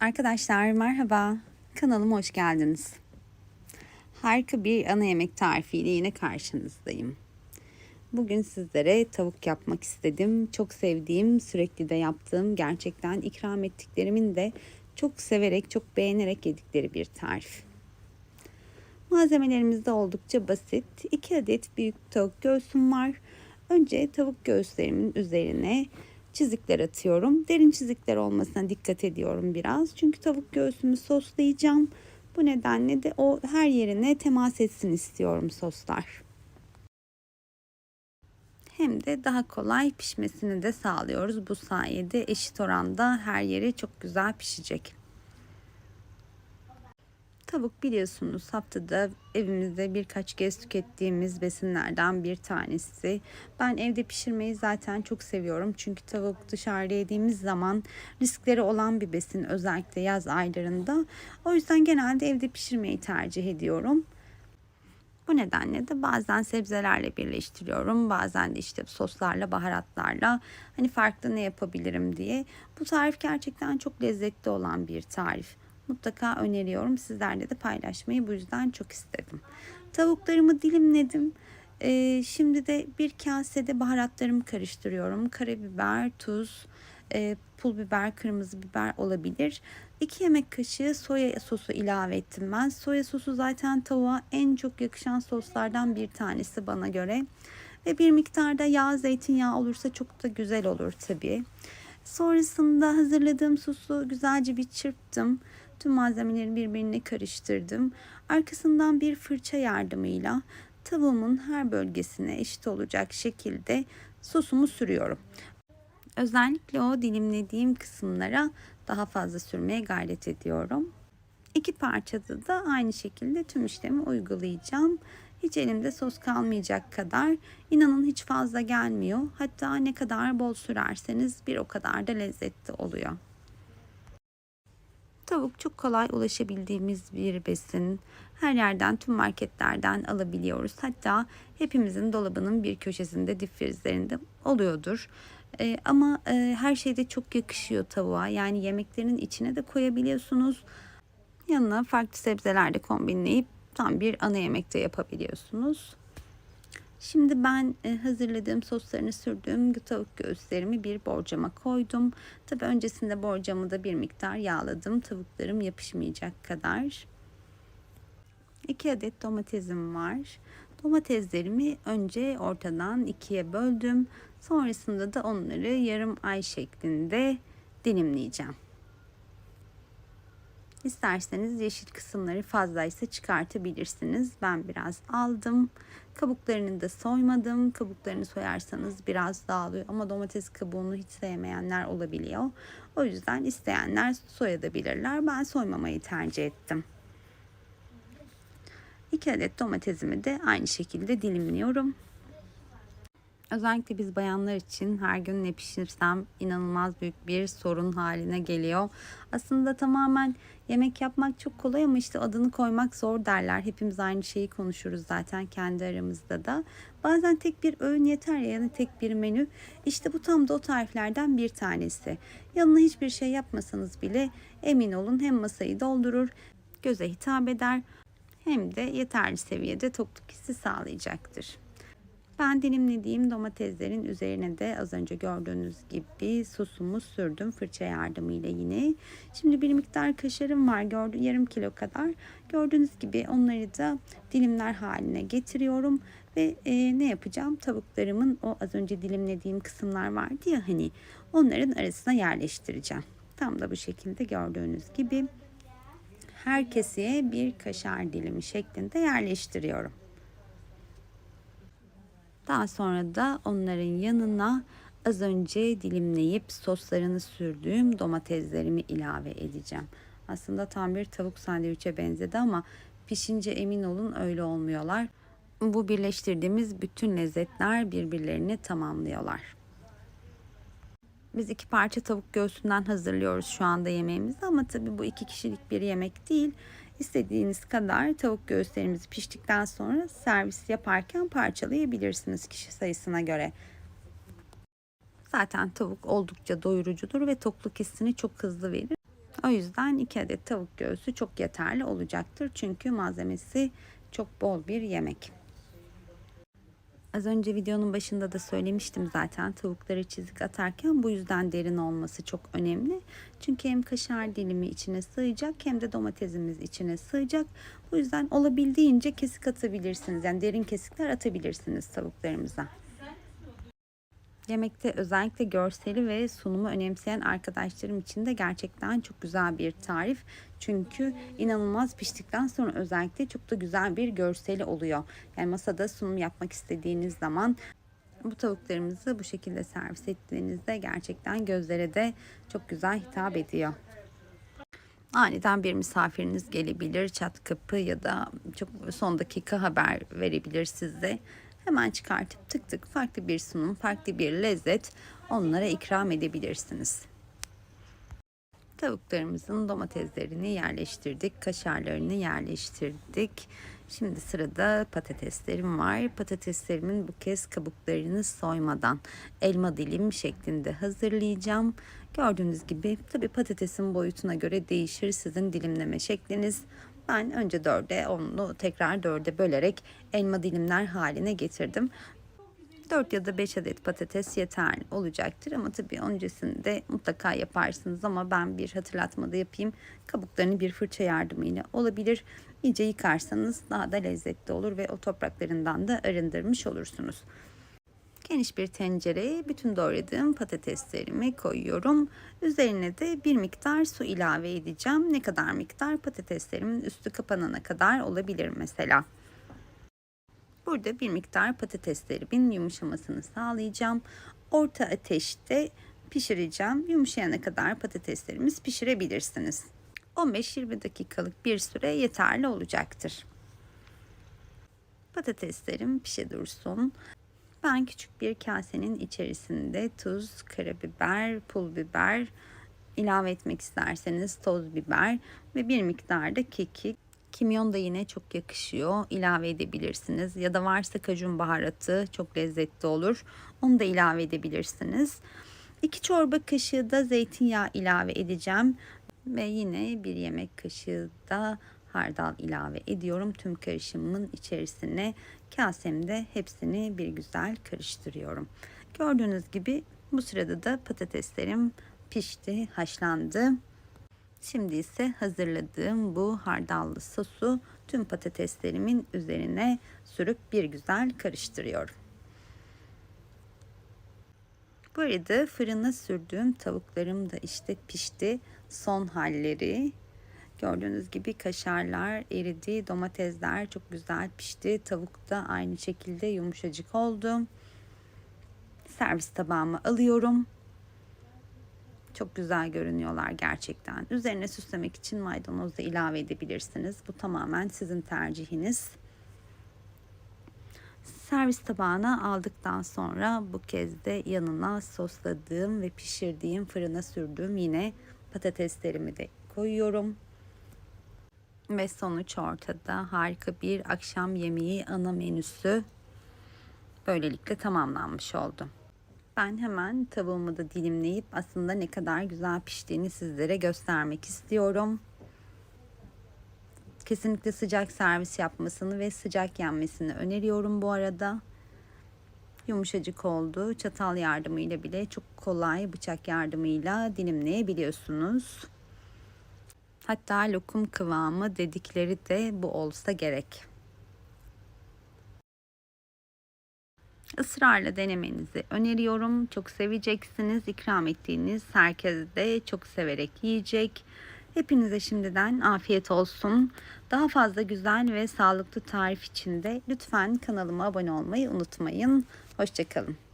Arkadaşlar merhaba. Kanalıma hoş geldiniz. Harika bir ana yemek tarifiyle yine karşınızdayım. Bugün sizlere tavuk yapmak istedim. Çok sevdiğim, sürekli de yaptığım, gerçekten ikram ettiklerimin de çok severek, çok beğenerek yedikleri bir tarif. Malzemelerimiz de oldukça basit. 2 adet büyük tavuk göğsüm var. Önce tavuk göğüslerimin üzerine çizikler atıyorum. Derin çizikler olmasına dikkat ediyorum biraz. Çünkü tavuk göğsümü soslayacağım. Bu nedenle de o her yerine temas etsin istiyorum soslar. Hem de daha kolay pişmesini de sağlıyoruz. Bu sayede eşit oranda her yeri çok güzel pişecek. Tavuk biliyorsunuz haftada evimizde birkaç kez tükettiğimiz besinlerden bir tanesi. Ben evde pişirmeyi zaten çok seviyorum. Çünkü tavuk dışarıda yediğimiz zaman riskleri olan bir besin özellikle yaz aylarında. O yüzden genelde evde pişirmeyi tercih ediyorum. Bu nedenle de bazen sebzelerle birleştiriyorum. Bazen de işte soslarla, baharatlarla hani farklı ne yapabilirim diye. Bu tarif gerçekten çok lezzetli olan bir tarif mutlaka öneriyorum. Sizlerle de paylaşmayı bu yüzden çok istedim. Tavuklarımı dilimledim. Ee, şimdi de bir kasede baharatlarımı karıştırıyorum. Karabiber, tuz, e, pul biber, kırmızı biber olabilir. 2 yemek kaşığı soya sosu ilave ettim ben. Soya sosu zaten tavuğa en çok yakışan soslardan bir tanesi bana göre. Ve bir miktarda yağ, zeytinyağı olursa çok da güzel olur tabii. Sonrasında hazırladığım sosu güzelce bir çırptım. Tüm malzemeleri birbirine karıştırdım. Arkasından bir fırça yardımıyla tavuğumun her bölgesine eşit olacak şekilde sosumu sürüyorum. Özellikle o dilimlediğim kısımlara daha fazla sürmeye gayret ediyorum. İki parçada da aynı şekilde tüm işlemi uygulayacağım. Hiç elimde sos kalmayacak kadar inanın hiç fazla gelmiyor. Hatta ne kadar bol sürerseniz bir o kadar da lezzetli oluyor. Tavuk çok kolay ulaşabildiğimiz bir besin. Her yerden, tüm marketlerden alabiliyoruz. Hatta hepimizin dolabının bir köşesinde, difrizlerinde oluyordur. Ee, ama e, her şeyde çok yakışıyor tavuğa. Yani yemeklerin içine de koyabiliyorsunuz. Yanına farklı sebzeler de kombinleyip tam bir ana yemekte yapabiliyorsunuz. Şimdi ben e, hazırladığım soslarını sürdüğüm tavuk göğüslerimi bir borcama koydum. Tabi öncesinde borcamı da bir miktar yağladım. Tavuklarım yapışmayacak kadar. 2 adet domatesim var. Domateslerimi önce ortadan ikiye böldüm. Sonrasında da onları yarım ay şeklinde dilimleyeceğim. İsterseniz yeşil kısımları fazlaysa çıkartabilirsiniz. Ben biraz aldım. Kabuklarını da soymadım. Kabuklarını soyarsanız biraz dağılıyor ama domates kabuğunu hiç sevmeyenler olabiliyor. O yüzden isteyenler soyabilirler. Ben soymamayı tercih ettim. 2 adet domatesimi de aynı şekilde dilimliyorum. Özellikle biz bayanlar için her gün ne pişirsem inanılmaz büyük bir sorun haline geliyor. Aslında tamamen yemek yapmak çok kolay ama işte adını koymak zor derler. Hepimiz aynı şeyi konuşuruz zaten kendi aramızda da. Bazen tek bir öğün yeter ya yani tek bir menü. İşte bu tam da o tariflerden bir tanesi. Yanına hiçbir şey yapmasanız bile emin olun hem masayı doldurur, göze hitap eder hem de yeterli seviyede tokluk hissi sağlayacaktır. Ben dilimlediğim domateslerin üzerine de az önce gördüğünüz gibi sosumu sürdüm fırça yardımıyla yine. Şimdi bir miktar kaşarım var gördüğünüz yarım kilo kadar. Gördüğünüz gibi onları da dilimler haline getiriyorum ve e, ne yapacağım? Tavuklarımın o az önce dilimlediğim kısımlar vardı ya hani onların arasına yerleştireceğim. Tam da bu şekilde gördüğünüz gibi her keseye bir kaşar dilimi şeklinde yerleştiriyorum. Daha sonra da onların yanına az önce dilimleyip soslarını sürdüğüm domateslerimi ilave edeceğim. Aslında tam bir tavuk sandviçe benzedi ama pişince emin olun öyle olmuyorlar. Bu birleştirdiğimiz bütün lezzetler birbirlerini tamamlıyorlar. Biz iki parça tavuk göğsünden hazırlıyoruz şu anda yemeğimizi ama tabii bu iki kişilik bir yemek değil. İstediğiniz kadar tavuk göğüslerimizi piştikten sonra servis yaparken parçalayabilirsiniz kişi sayısına göre. Zaten tavuk oldukça doyurucudur ve tokluk hissini çok hızlı verir. O yüzden 2 adet tavuk göğsü çok yeterli olacaktır. Çünkü malzemesi çok bol bir yemek. Az önce videonun başında da söylemiştim zaten tavukları çizik atarken bu yüzden derin olması çok önemli. Çünkü hem kaşar dilimi içine sığacak hem de domatesimiz içine sığacak. Bu yüzden olabildiğince kesik atabilirsiniz. Yani derin kesikler atabilirsiniz tavuklarımıza. Yemekte özellikle görseli ve sunumu önemseyen arkadaşlarım için de gerçekten çok güzel bir tarif. Çünkü inanılmaz piştikten sonra özellikle çok da güzel bir görseli oluyor. Yani masada sunum yapmak istediğiniz zaman bu tavuklarımızı bu şekilde servis ettiğinizde gerçekten gözlere de çok güzel hitap ediyor. Aniden bir misafiriniz gelebilir, çat kapı ya da çok son dakika haber verebilir size hemen çıkartıp tık tık farklı bir sunum, farklı bir lezzet onlara ikram edebilirsiniz. Tavuklarımızın domateslerini yerleştirdik, kaşarlarını yerleştirdik. Şimdi sırada patateslerim var. Patateslerimin bu kez kabuklarını soymadan elma dilim şeklinde hazırlayacağım. Gördüğünüz gibi tabi patatesin boyutuna göre değişir sizin dilimleme şekliniz. Ben önce dörde onu tekrar dörde bölerek elma dilimler haline getirdim. 4 ya da 5 adet patates yeterli olacaktır ama tabii öncesinde mutlaka yaparsınız ama ben bir hatırlatmada yapayım. Kabuklarını bir fırça yardımıyla olabilir. İyice yıkarsanız daha da lezzetli olur ve o topraklarından da arındırmış olursunuz. Geniş bir tencereye bütün doğradığım patateslerimi koyuyorum. Üzerine de bir miktar su ilave edeceğim. Ne kadar miktar? Patateslerimin üstü kapanana kadar olabilir mesela. Burada bir miktar patateslerimin yumuşamasını sağlayacağım. Orta ateşte pişireceğim. Yumuşayana kadar patateslerimiz pişirebilirsiniz. 15-20 dakikalık bir süre yeterli olacaktır. Patateslerim pişe dursun. Ben küçük bir kasenin içerisinde tuz, karabiber, pul biber ilave etmek isterseniz toz biber ve bir miktar da kekik. Kimyon da yine çok yakışıyor. ilave edebilirsiniz. Ya da varsa kajun baharatı çok lezzetli olur. Onu da ilave edebilirsiniz. 2 çorba kaşığı da zeytinyağı ilave edeceğim. Ve yine bir yemek kaşığı da hardal ilave ediyorum. Tüm karışımın içerisine kasemde hepsini bir güzel karıştırıyorum. Gördüğünüz gibi bu sırada da patateslerim pişti, haşlandı. Şimdi ise hazırladığım bu hardallı sosu tüm patateslerimin üzerine sürüp bir güzel karıştırıyorum. Bu arada fırına sürdüğüm tavuklarım da işte pişti. Son halleri Gördüğünüz gibi kaşarlar eridi, domatesler çok güzel pişti. Tavuk da aynı şekilde yumuşacık oldu. Servis tabağıma alıyorum. Çok güzel görünüyorlar gerçekten. Üzerine süslemek için maydanoz da ilave edebilirsiniz. Bu tamamen sizin tercihiniz. Servis tabağına aldıktan sonra bu kez de yanına sosladığım ve pişirdiğim fırına sürdüğüm yine patateslerimi de koyuyorum. Ve sonuç ortada. Harika bir akşam yemeği ana menüsü böylelikle tamamlanmış oldu. Ben hemen tavuğumu da dilimleyip aslında ne kadar güzel piştiğini sizlere göstermek istiyorum. Kesinlikle sıcak servis yapmasını ve sıcak yenmesini öneriyorum bu arada. Yumuşacık oldu. Çatal yardımıyla bile çok kolay bıçak yardımıyla dilimleyebiliyorsunuz. Hatta lokum kıvamı dedikleri de bu olsa gerek. Israrla denemenizi öneriyorum. Çok seveceksiniz. İkram ettiğiniz herkes de çok severek yiyecek. Hepinize şimdiden afiyet olsun. Daha fazla güzel ve sağlıklı tarif için de lütfen kanalıma abone olmayı unutmayın. Hoşçakalın.